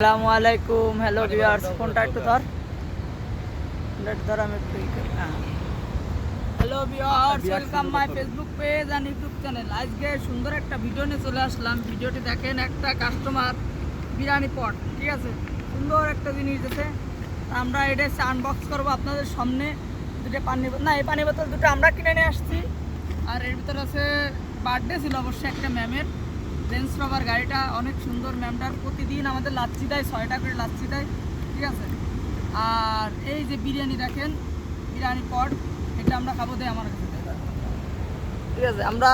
আসসালামু আলাইকুম। Hello viewers ফোনটা একটু ধর। ফোনটা একটু ধর আমি একটু hello viewers welcome my Facebook page and YouTube channel আজকে সুন্দর একটা ভিডিও নিয়ে চলে আসলাম। ভিডিওটি দেখেন একটা কাস্টমার বিরিয়ানি পট ঠিক আছে? সুন্দর একটা জিনিস আছে। আমরা এটা আনবক্স করব আপনাদের সামনে। দুটো পানি বোতল- না এই পানি বোতল দুটো আমরা কিনে নিয়ে আসছি। আর এর ভিতরে আছে বার্থডে ছিল অবশ্যই একটা ম্যামের। রেঞ্জ রোভার গাড়িটা অনেক সুন্দর ম্যামটার প্রতিদিন আমাদের লাচ্ছি দেয়, ছয়টা করে লাচ্ছি দেয়, ঠিক আছে? আর এই যে বিরিয়ানি দেখেন, বিরিয়ানি পট, এটা আমরা খাব দেয় আমার কাছে। ঠিক আছে, আমরা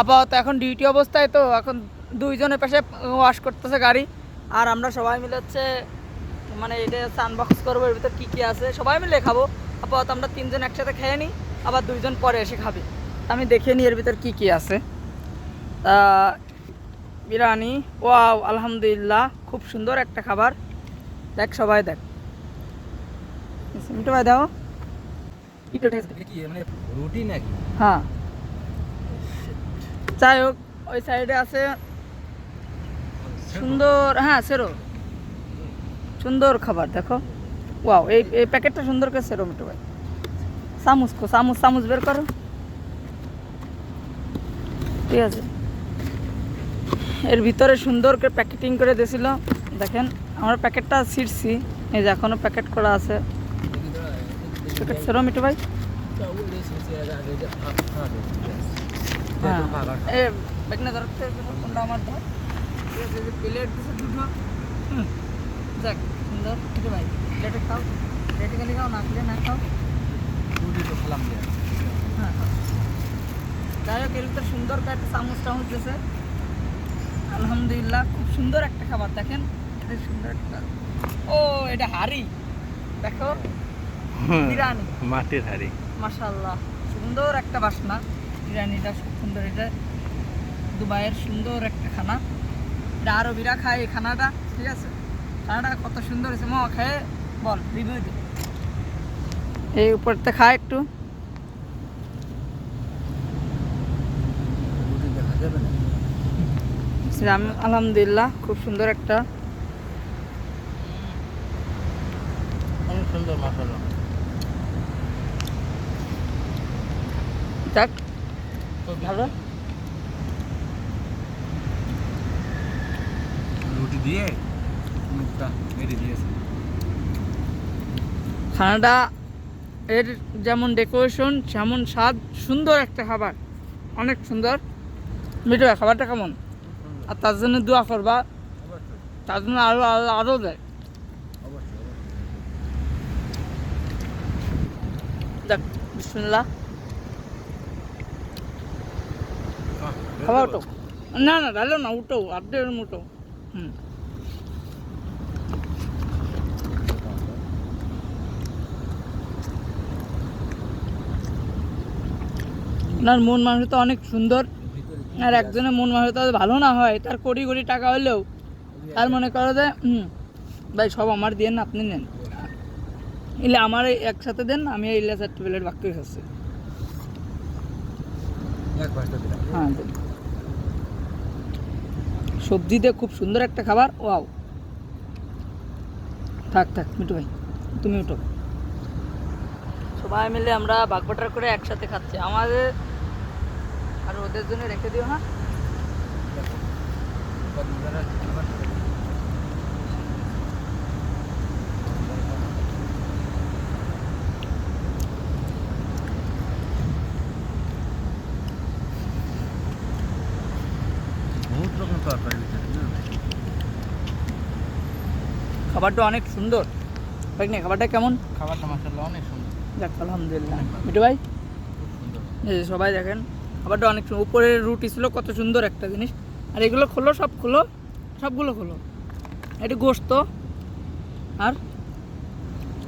আপাতত এখন ডিউটি অবস্থায় তো, এখন দুইজনের পাশে ওয়াশ করতেছে গাড়ি। আর আমরা সবাই মিলে হচ্ছে মানে এটা হচ্ছে আনবক্স করব, এর ভিতর কী কী আছে, সবাই মিলে খাব। আপাতত আমরা তিনজন একসাথে খেয়ে নিই আবার দুইজন পরে এসে খাবে। আমি দেখে নিই এর ভিতর কী কী আছে। বিরিয়ানি। ওয়াও আলহামদুলিল্লাহ খুব সুন্দর একটা খাবার। দেখ সবাই দেখ। মিঠু ভাই দাও। মানে রুটি নাকি? হ্যাঁ। যাই হোক ওই সাইডে আছে সুন্দর হ্যাঁ সেরো। সুন্দর খাবার দেখো। ওয়াও এই এই প্যাকেটটা সুন্দর করে সেরো মিঠু ভাই। চামচ কো চামচ চামচ বের করো। ঠিক আছে। এর ভিতরে সুন্দর করে প্যাকেটিং করে দিয়েছিল। দেখেন, আমার প্যাকেটটা ছিঁড়ছি। এই যে এখনও প্যাকেট করা আছে। প্যাকেট সেরো মিঠু ভাই। হ্যাঁ। যাক, সুন্দর। মিঠু ভাই খাও। না খাও। হ্যাঁ যাই হোক এর ভিতরে সুন্দর একটা চামচ টামচ দিয়েছে আলহামদুলিল্লাহ খুব সুন্দর একটা খাবার দেখেন? এটা সুন্দর একটা। ও এটা হাড়ি। দেখো বিরিয়ানি। মাটির হাড়ি। মাশাল্লাহ সুন্দর একটা বাসনা। বিরিয়ানিটা খুব সুন্দর এটা দুবাইয়ের সুন্দর একটা খানা। এটা আরবিরা খায় এই খানাটা ঠিক আছে? খানাটা কত সুন্দর হয়েছে। মা খায় বল রিভিউ দে। এই উপরতে খায় একটু। দেখা যাবে না আলহামদুলিল্লাহ খুব সুন্দর একটা অনেক সুন্দর মশলা যাক। ভালো। রুটি দিয়ে দিয়েছে। খানাটা এর যেমন ডেকোরেশন যেমন স্বাদ সুন্দর একটা খাবার। অনেক সুন্দর। মিঠু খাবারটা কেমন? আর তার জন্য দোয়া করবা। তার জন্য আরও আরও আরও দেয়। দেখ, বিসমুল্লাহ। খাবার উঠো না না ডালো না, উঠো আর্ধেক উঠো। হুম। আপনার মন মানুষ তো অনেক সুন্দর। আর একজনের মন মানুষ ভালো না হয় তার কোটি কোটি টাকা হলেও তার মনে করো যে হুম ভাই সব আমার দিয়ে না আপনি নেন। ইলে আমার একসাথে দেন আমি এই ইলে চারটে প্লেট বাক্য খাচ্ছি। হ্যাঁ দেন। সবজি দিয়ে খুব সুন্দর একটা খাবার ওয়াও। থাক থাক মিটু ভাই তুমি উঠো। সবাই মিলে আমরা বাগবাটার করে একসাথে খাচ্ছি। আমাদের আর ওদের জন্য রেখে দিও না বুঝলে? খাবারটা অনেক সুন্দর। না খাবারটা কেমন? খাবারটা মাসাল্লাহ অনেক সুন্দর। যাক আলহামদুলিল্লাহ। মিটু ভাই? সবাই দেখেন খাবারটা অনেক উপরের রুটি ছিল, কত সুন্দর একটা জিনিস। আর এগুলো খোলো, সব খোলো, সবগুলো খোলো। এটি গোস্ত। আর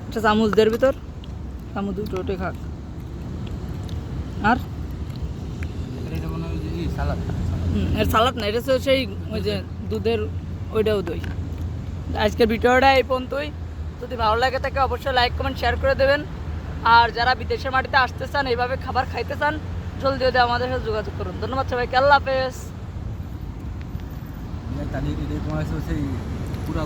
একটা চামচ দের ভিতর। চামচ দুটো ওটে খাক। আর? এটা এর সালাদ না, এটা সেই ওই যে দুধের, ওইটাও দই। আজকের ভিডিওটা এই পর্যন্তই। যদি ভালো লাগে থাকে, অবশ্যই লাইক কমেন্ট শেয়ার করে দেবেন। আর যারা বিদেশের মাটিতে আসতে চান, এইভাবে খাবার খাইতে চান জলদি ওদের আমাদের সাথে যোগাযোগ করুন। ধন্যবাদ সবাইকে আল্লাহ হাফেজ। সেই পুরা